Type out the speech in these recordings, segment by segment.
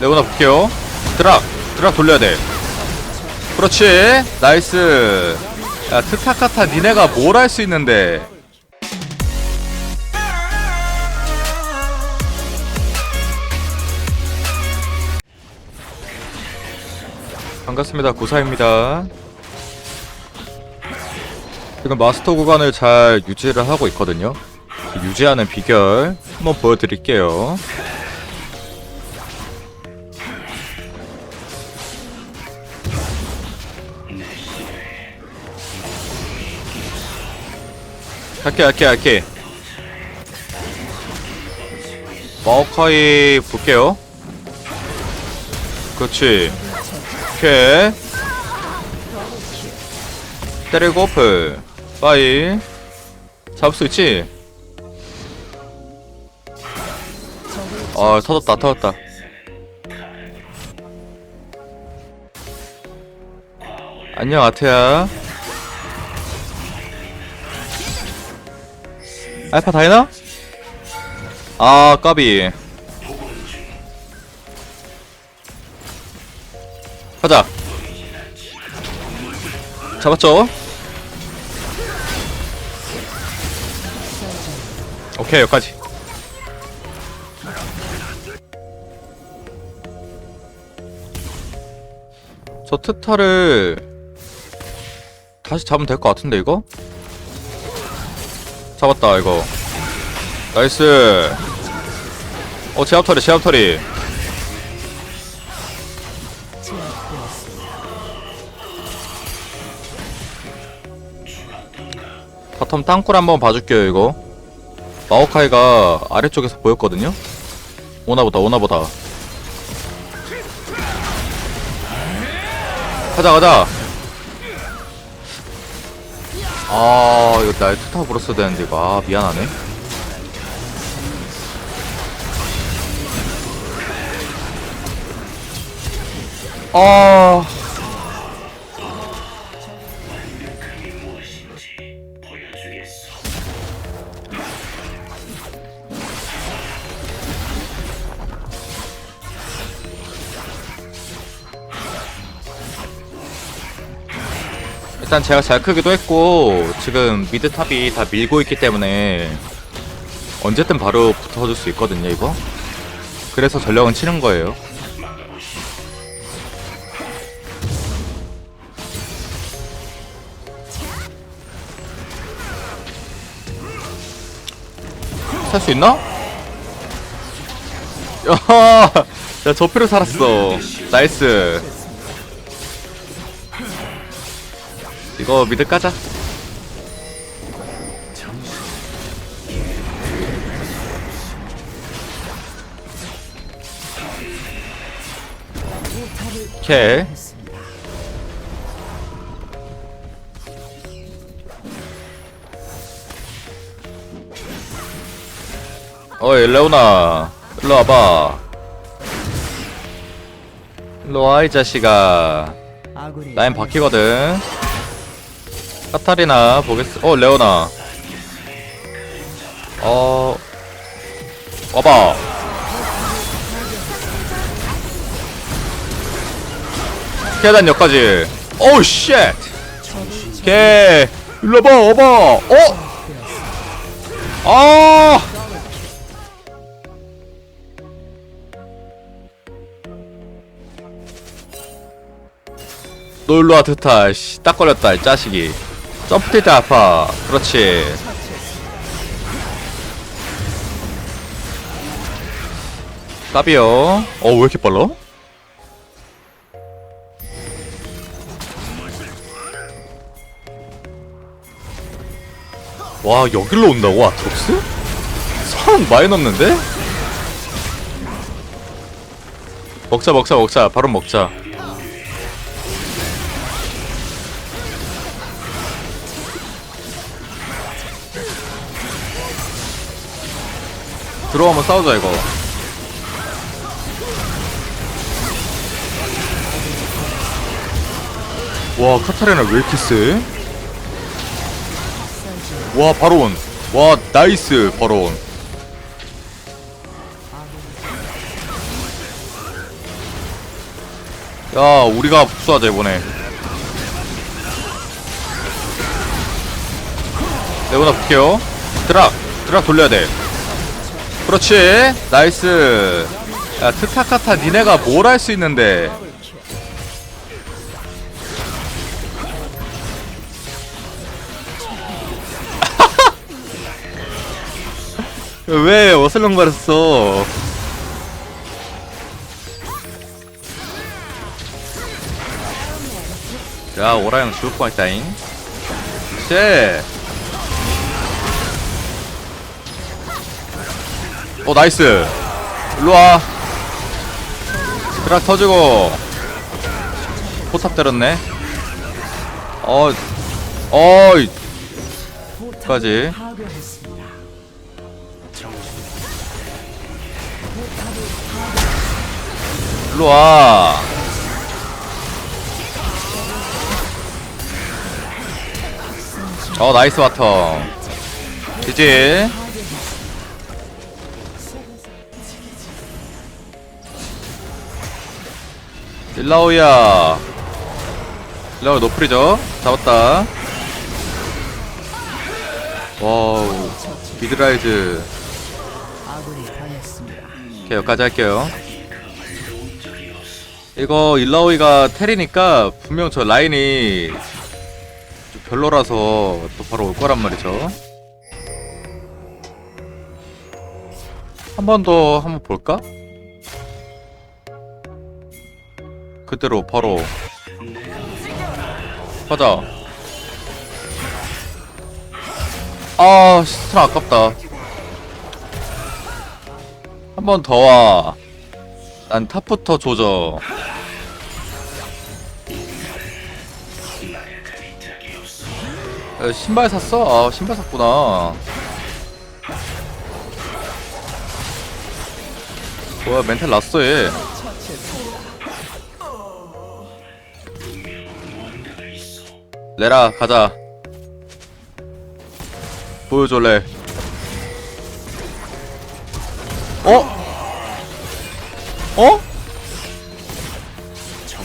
레오나 볼게요. 드락 드락 돌려야 돼. 그렇지. 나이스. 야 트타카타 니네가 뭘 할 수 있는데. 반갑습니다. 구사입니다. 지금 마스터 구간을 잘 유지를 하고 있거든요. 그 유지하는 비결 한번 보여드릴게요 할게 할게 할게. 마오카이 볼게요. 그렇지. 오케이. 때리고 오플 빠이. 잡을 수 있지? 아 터졌다 터졌다. 안녕 아트야 알파 다이나? 아 까비 가자 잡았죠? 오케이 여기까지 저 트타를 다시 잡으면 될 것 같은데 이거? 잡았다 이거. 나이스. 어 제압터리 제압터리 바텀 땅굴 한번 봐줄게요 이거. 마오카이가 아래쪽에서 보였거든요? 오나보다 오나보다. 가자 가자 아 이거 날 투타 불었어야 되는데 이거. 아 미안하네. 아 일단 제가 잘 크기도 했고 지금 미드 탑이 다 밀고 있기 때문에 언제든 바로 붙어줄 수 있거든요 이거. 그래서 전력은 치는 거예요. 살 수 있나? 야, 야 저피로 살았어. 나이스 이거 미드 까자. 오케이. 어이 레오나 일로 와봐 일로 와 이 자식아 라인 바뀌거든 카타리나 보겠어. 어 레오나. 어 와봐. 계단 역까지. 오우 쉣. 개. 일로 와봐 와봐. 어? 아. 너 일로 와 드타. 씨, 딱 걸렸다 이 자식이. 점프 뛸 때 아파. 그렇지. 까비요. 어, 왜 이렇게 빨라? 와, 여기로 온다고, 아트록스? 선 많이 넣는데? 먹자, 먹자, 먹자. 바로 먹자. 들어가면 싸우자 이거. 와 카타리나 왜 이렇게 세? 와 바로온. 와 나이스 바로온. 야 우리가 복수하자 이번에. 레오나 볼게요. 드락 드락 돌려야 돼 그렇지. 나이스. 야 트타카타 니네가 뭘 할 수 있는데. 왜 어슬렁거렸어? 야 오라형 죽을 뻔했다잉. 쉣 어 나이스. 일로와. 드락 터지고. 포탑 때렸네. 어 어이. 까지. 일로와. 어 나이스 바텀. 지지 일라오야. 일라오 노플이죠? 잡았다. 와우. 미드라이즈. 오케이 여기까지 할게요. 이거 일라오이가 테리니까 분명 저 라인이 좀 별로라서 또 바로 올 거란 말이죠. 한 번 더 한번 볼까? 그대로 바로. 가자. 아 스트라 아깝다. 한 번 더 와. 난 탑부터 조져. 야, 신발 샀어? 아 신발 샀구나. 뭐야 멘탈 났어 얘 레라 가자. 보여줄래? 어? 어?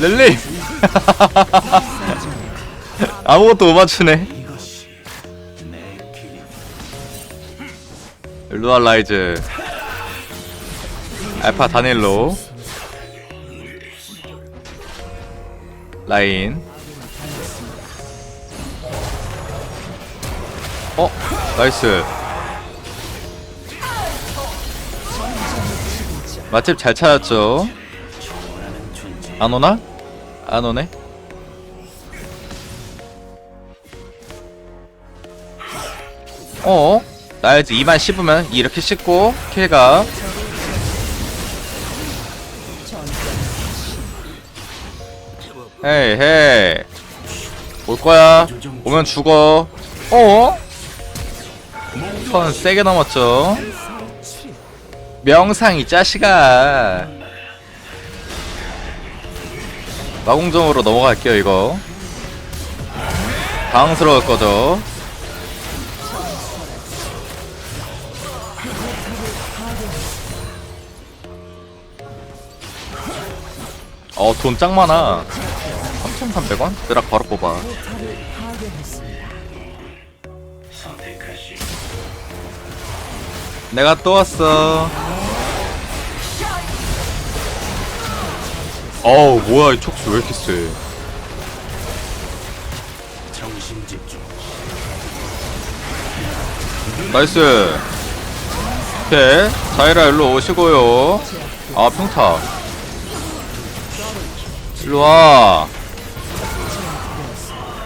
렐리! 아무것도 못 맞추네. 일로와 라이즈. 알파 다닐로. 라인 어? 나이스 맛집 잘 찾았죠 안 오나? 안 오네 어? 나야지 2만 씹으면 이렇게 씹고 킬가 헤이 헤이 올 거야 오면 죽어 어? 턴 세게 넘었죠. 명상 이 자식아 마공정으로 넘어갈게요 이거. 당황스러울 거죠. 어 돈 짱 많아. 3,300원? 드락 바로 뽑아 내가 또 왔어. 어우 뭐야 이 촉수 왜 이렇게 세? 나이스. 오케이. 자이라 일로 오시고요. 아 평타. 일로 와.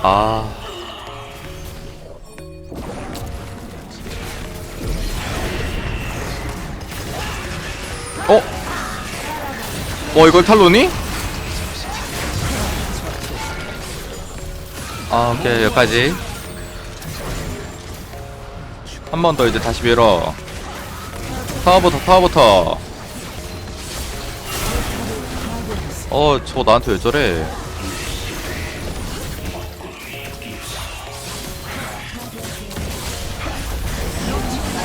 아 어? 어 이걸 탈로니? 아 오케이 여기까지. 한 번 더 이제 다시 밀어. 타워부터 타워부터. 어 저거 나한테 왜 저래?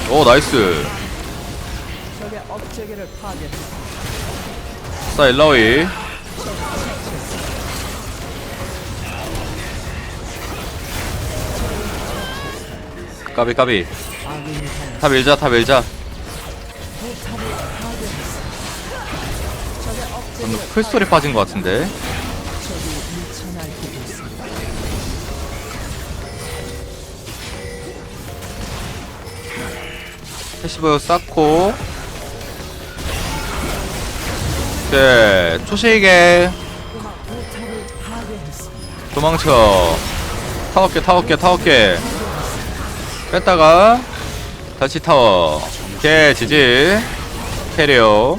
오 나이스 목재계를 파괴했다. 자, 일러이. 까비 까비. 탑 밀자 탑 밀자. 저는 풀소리 빠진 것 같은데. 캐시브 쌓고. 네 초시계 도망쳐. 타워게 타워게 타워게 뺐다가 다시 타워. 오케이 지지. 캐리어